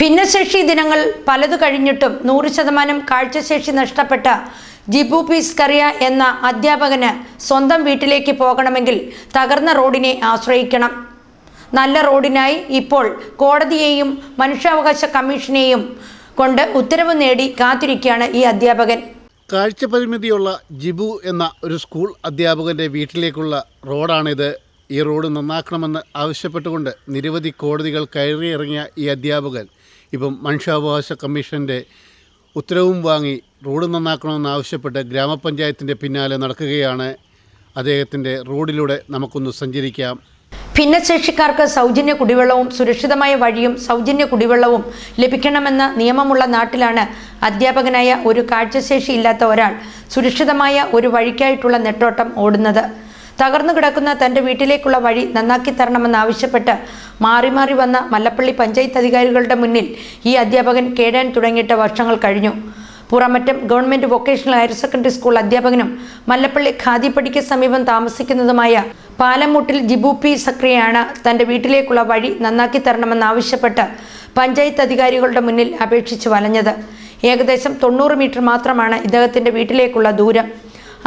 ഭിന്നശേഷി ദിനങ്ങൾ പലതു കഴിഞ്ഞിട്ടും നൂറ് ശതമാനം കാഴ്ചശേഷി നഷ്ടപ്പെട്ട ജിബു പീസ് കറിയ എന്ന അധ്യാപകന് സ്വന്തം വീട്ടിലേക്ക് പോകണമെങ്കിൽ തകർന്ന റോഡിനെ ആശ്രയിക്കണം. നല്ല റോഡിനായി ഇപ്പോൾ കോടതിയെയും മനുഷ്യാവകാശ കമ്മീഷനെയും കൊണ്ട് ഉത്തരവ് നേടി കാത്തിരിക്കുകയാണ് ഈ അധ്യാപകൻ. കാഴ്ചപരിമിതിയുള്ള ജിബു എന്ന ഒരു സ്കൂൾ അധ്യാപകന്റെ വീട്ടിലേക്കുള്ള റോഡാണിത്. ഈ റോഡ് നന്നാക്കണമെന്ന് ആവശ്യപ്പെട്ടുകൊണ്ട് നിരവധി കോടതികൾ കയറിയിറങ്ങിയ ഈ അധ്യാപകൻ ഇപ്പം മനുഷ്യാവകാശ കമ്മീഷന്റെ ഉത്തരവും വാങ്ങി റോഡ് നന്നാക്കണമെന്ന് ആവശ്യപ്പെട്ട് ഗ്രാമപഞ്ചായത്തിന്റെ പിന്നാലെ നടക്കുകയാണ്. അദ്ദേഹത്തിന്റെ റോഡിലൂടെ നമുക്കൊന്ന് സഞ്ചരിക്കാം. ഭിന്നശേഷിക്കാർക്ക് സൗജന്യ കുടിവെള്ളവും സുരക്ഷിതമായ വഴിയും സൗജന്യ കുടിവെള്ളവും ലഭിക്കണമെന്ന നിയമമുള്ള നാട്ടിലാണ് അധ്യാപകനായ ഒരു കാഴ്ചശേഷി ഇല്ലാത്ത ഒരാൾ സുരക്ഷിതമായ ഒരു വഴിക്കായിട്ടുള്ള നെട്ടോട്ടം ഓടുന്നത്. തകർന്നു കിടക്കുന്ന തന്റെ വീട്ടിലേക്കുള്ള വഴി നന്നാക്കി തരണമെന്നാവശ്യപ്പെട്ട് മാറി മാറി വന്ന മല്ലപ്പള്ളി പഞ്ചായത്ത് അധികാരികളുടെ മുന്നിൽ ഈ അധ്യാപകൻ കേടാൻ തുടങ്ങിയിട്ട് വർഷങ്ങൾ കഴിഞ്ഞു. Puramattom government vocational higher secondary school അധ്യാപകനും മല്ലപ്പള്ളി ഖാദിപ്പടിക്ക് സമീപം താമസിക്കുന്നതുമായ പാലമുട്ടിൽ ജിബു പി സക്രിയാണ് തന്റെ വീട്ടിലേക്കുള്ള വഴി നന്നാക്കി തരണമെന്നാവശ്യപ്പെട്ട് പഞ്ചായത്ത് അധികാരികളുടെ മുന്നിൽ അപേക്ഷിച്ച് വലഞ്ഞത്. ഏകദേശം തൊണ്ണൂറ് മീറ്റർ മാത്രമാണ് ഇദ്ദേഹത്തിന്റെ വീട്ടിലേക്കുള്ള ദൂരം.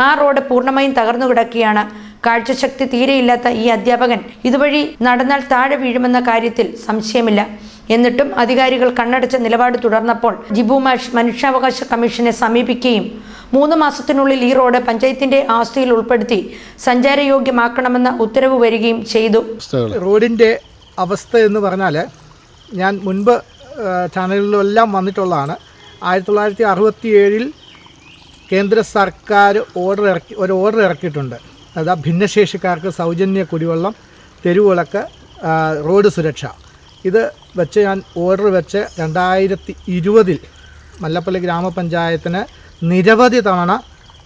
ആ റോഡ് പൂർണമായും തകർന്നു കിടക്കുകയാണ് കാഴ്ചശക്തി തീരെയില്ലാത്ത ഈ അധ്യാപകൻ ഇതുവഴി നടന്നാൽ താഴെ വീഴുമെന്ന കാര്യത്തിൽ സംശയമില്ല. എന്നിട്ടും അധികാരികൾ കണ്ണടച്ച നിലപാട് തുടർന്നപ്പോൾ ജിബു മാഷ് മനുഷ്യാവകാശ കമ്മീഷനെ സമീപിക്കുകയും മൂന്ന് മാസത്തിനുള്ളിൽ ഈ റോഡ് പഞ്ചായത്തിന്റെ ആസ്തിയിൽ ഉൾപ്പെടുത്തി സഞ്ചാരയോഗ്യമാക്കണമെന്ന ഉത്തരവ് വരികയും ചെയ്തു. റോഡിന്റെ അവസ്ഥ എന്ന് പറഞ്ഞാൽ ഞാൻ മുൻപ് ചാനലുകളിലെല്ലാം വന്നിട്ടുള്ളതാണ്. ആയിരത്തി തൊള്ളായിരത്തി അറുപത്തി ഏഴിൽ കേന്ദ്ര സർക്കാർ ഓർഡർ ഇറക്കി ഒരു ഓർഡർ ഇറക്കിയിട്ടുണ്ട്. അതാ ഭിന്നശേഷിക്കാർക്ക് സൗജന്യ കുടിവെള്ളം തെരുവിളക്ക് റോഡ് സുരക്ഷ. ഇത് വെച്ച് ഞാൻ ഓർഡർ വെച്ച് രണ്ടായിരത്തി ഇരുപതിൽ മല്ലപ്പള്ളി ഗ്രാമപഞ്ചായത്തിന് നിരവധി തവണ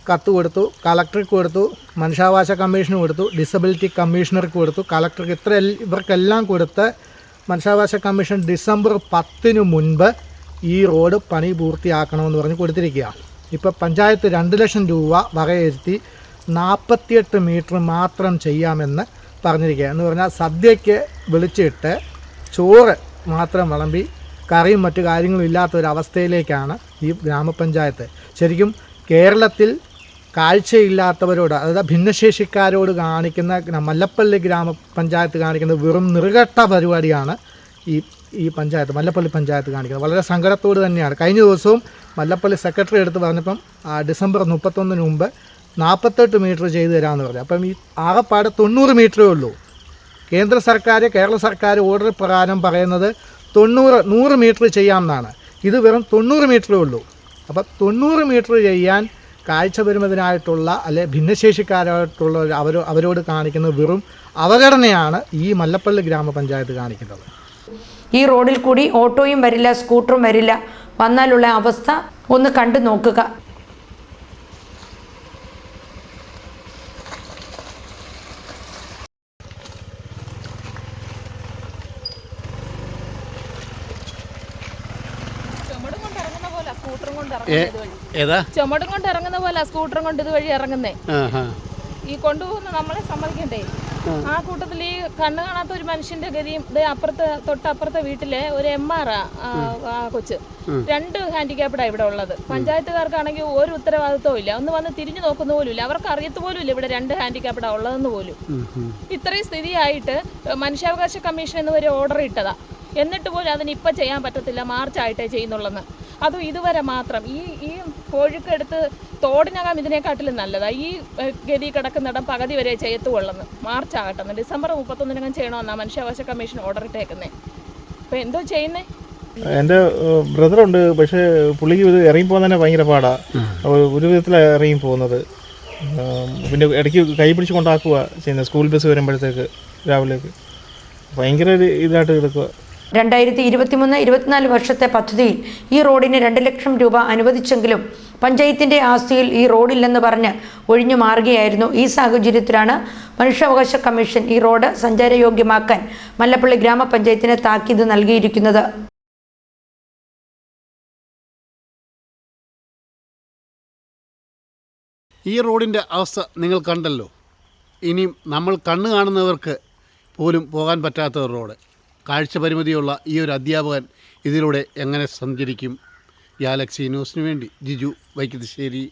കത്ത് കൊടുത്തു കളക്ടർക്ക് കൊടുത്തു മനുഷ്യാവകാശ കമ്മീഷന് കൊടുത്തു ഡിസബിലിറ്റി കമ്മീഷണർക്ക് കൊടുത്തു. കളക്ടർക്ക് ഇത്ര ഇവർക്കെല്ലാം കൊടുത്ത് മനുഷ്യാവകാശ കമ്മീഷൻ ഡിസംബർ പത്തിനു മുൻപ് ഈ റോഡ് പണി പൂർത്തിയാക്കണമെന്ന് പറഞ്ഞ് കൊടുത്തിരിക്കുകയാണ്. ഇപ്പോൾ പഞ്ചായത്ത് രണ്ട് ലക്ഷം രൂപ വകയിരുത്തി നാൽപ്പത്തിയെട്ട് മീറ്റർ മാത്രം ചെയ്യാമെന്ന് പറഞ്ഞിരിക്കുക എന്ന് പറഞ്ഞാൽ സദ്യയ്ക്ക് വിളിച്ചിട്ട് ചോറ് മാത്രം വിളമ്പി കറിയും മറ്റു കാര്യങ്ങളും ഇല്ലാത്ത ഒരു അവസ്ഥയിലേക്കാണ് ഈ ഗ്രാമപഞ്ചായത്ത്. ശരിക്കും കേരളത്തിൽ കാഴ്ചയില്ലാത്തവരോട് അതായത് ഭിന്നശേഷിക്കാരോട് കാണിക്കുന്ന മല്ലപ്പള്ളി ഗ്രാമപഞ്ചായത്ത് കാണിക്കുന്ന വെറും നിറുകെട്ട പരിപാടിയാണ് ഈ ഈ പഞ്ചായത്ത് മല്ലപ്പള്ളി പഞ്ചായത്ത് കാണിക്കുന്നത്. വളരെ സങ്കടത്തോട് തന്നെയാണ്. കഴിഞ്ഞ ദിവസവും മല്ലപ്പള്ളി സെക്രട്ടറി എടുത്ത് പറഞ്ഞപ്പം ഡിസംബർ മുപ്പത്തൊന്നിന് മുമ്പ് നാൽപ്പത്തെട്ട് മീറ്റർ ചെയ്തു തരാമെന്ന് പറഞ്ഞു. അപ്പം ഈ ആകെപ്പാടെ തൊണ്ണൂറ് മീറ്ററേ ഉള്ളൂ. കേന്ദ്ര സർക്കാർ കേരള സർക്കാർ ഓർഡർ പ്രകാരം പറയുന്നത് തൊണ്ണൂറ് നൂറ് മീറ്റർ ചെയ്യാമെന്നാണ്. ഇത് വെറും തൊണ്ണൂറ് മീറ്ററേ ഉള്ളൂ. അപ്പം തൊണ്ണൂറ് മീറ്റർ ചെയ്യാൻ കാഴ്ച വരുന്നതിനായിട്ടുള്ള അല്ലെ ഭിന്നശേഷിക്കാരായിട്ടുള്ള അവർ അവരോ അവരോട് കാണിക്കുന്ന വെറും അവഗണനയാണ് ഈ മല്ലപ്പള്ളി ഗ്രാമപഞ്ചായത്ത് കാണിക്കുന്നത്. ഈ റോഡിൽ കൂടി ഓട്ടോയും വരില്ല സ്കൂട്ടറും വരില്ല. വന്നാലുള്ള അവസ്ഥ ഒന്ന് കണ്ടു നോക്കുക ചുമടും കൊണ്ട് ഇറങ്ങുന്ന പോലെ സ്കൂട്ടറും കൊണ്ട് ഏതാ? ചുമടും കൊണ്ട് ഇറങ്ങുന്ന പോലെ സ്കൂട്ടറും കൊണ്ട് ഇതുവഴി ഇറങ്ങുന്നേ. ഈ കൊണ്ടുപോകുന്ന നമ്മളെ സമ്മതിക്കണ്ടേ? ആ. കൂട്ടത്തിൽ ഈ കണ്ണു കാണാത്ത ഒരു മനുഷ്യന്റെ ഗതിയും അപ്പുറത്തെ തൊട്ടപ്പുറത്തെ വീട്ടിലെ ഒരു എം ആർ ആ കൊച്ച്. രണ്ട് ഹാൻഡിക്യാപ്ഡാ ഇവിടെ ഉള്ളത്. പഞ്ചായത്തുകാർക്കാണെങ്കിൽ ഒരു ഉത്തരവാദിത്വവും ഇല്ല. ഒന്ന് വന്ന് തിരിഞ്ഞു നോക്കുന്ന പോലും ഇല്ല അവർക്ക് അറിയത്ത് പോലും ഇല്ല ഇവിടെ രണ്ട് ഹാൻഡിക്യാപ്ഡാ ഉള്ളതെന്ന് പോലും. ഇത്രയും സ്ഥിതിയായിട്ട് മനുഷ്യാവകാശ കമ്മീഷൻ എന്ന് ഒരു ഓർഡർ ഇട്ടതാ. എന്നിട്ട് പോലും അതിന് ഇപ്പം ചെയ്യാൻ പറ്റത്തില്ല മാർച്ച് ആയിട്ടേ ചെയ്യുന്നുള്ളെന്ന്. അതും ഇതുവരെ മാത്രം. ഈ ഈ കോഴിക്കെടുത്ത് തോടിനകം ഇതിനെക്കാട്ടിലും നല്ലതാണ് ഈ ഗതി കിടക്കുന്നിടം പകുതി വരെ ചെയ്യത്തുള്ളെന്ന്. മാർച്ച് ആകട്ടെന്ന് ഡിസംബർ മുപ്പത്തൊന്നിനകം ചെയ്യണമെന്നാണ് മനുഷ്യാവകാശ കമ്മീഷൻ ഓർഡർ ഇട്ടേക്കുന്നത് അപ്പോൾ എന്തോ ചെയ്യുന്നേ? എന്റെ ബ്രദറുണ്ട്. പക്ഷേ പുള്ളിക്ക് ഇത് ഇറങ്ങി പോകാൻ തന്നെ ഭയങ്കര പാടാണ് ഒരു വിധത്തിലാണ് ഇറങ്ങി പോകുന്നത്. പിന്നെ ഇടയ്ക്ക് കൈ പിടിച്ച് കൊണ്ടാക്കുക ചെയ്യുന്നത്. സ്കൂൾ ബസ് വരുമ്പോഴത്തേക്ക് രാവിലേക്ക്. ഭയങ്കര ഒരു ഇതായിട്ട് കിടക്കുക രണ്ടായിരത്തി ഇരുപത്തിമൂന്ന് ഇരുപത്തിനാല് വർഷത്തെ പദ്ധതിയിൽ ഈ റോഡിന് രണ്ട് ലക്ഷം രൂപ അനുവദിച്ചെങ്കിലും പഞ്ചായത്തിന്റെ ആസ്തിയിൽ ഈ റോഡില്ലെന്ന് പറഞ്ഞ് ഒഴിഞ്ഞു മാറുകയായിരുന്നു. ഈ സാഹചര്യത്തിലാണ് മനുഷ്യാവകാശ കമ്മീഷൻ ഈ റോഡ് സഞ്ചാരയോഗ്യമാക്കാൻ മല്ലപ്പള്ളി ഗ്രാമപഞ്ചായത്തിന് താക്കീത് നൽകിയിരിക്കുന്നത്. ഈ റോഡിന്റെ അവസ്ഥ നിങ്ങൾ കണ്ടല്ലോ. ഇനിയും നമ്മൾ കണ്ണ് കാണുന്നവർക്ക് പോലും പോകാൻ പറ്റാത്ത റോഡ്. കാഴ്ച പരിമിതിയുള്ള ഈ ഒരു അധ്യാപകൻ ഇതിലൂടെ എങ്ങനെ സഞ്ചരിക്കും? ഗാലക്സി ന്യൂസിന് വേണ്ടി. ജിജു വൈക്കത്തശ്ശേരി.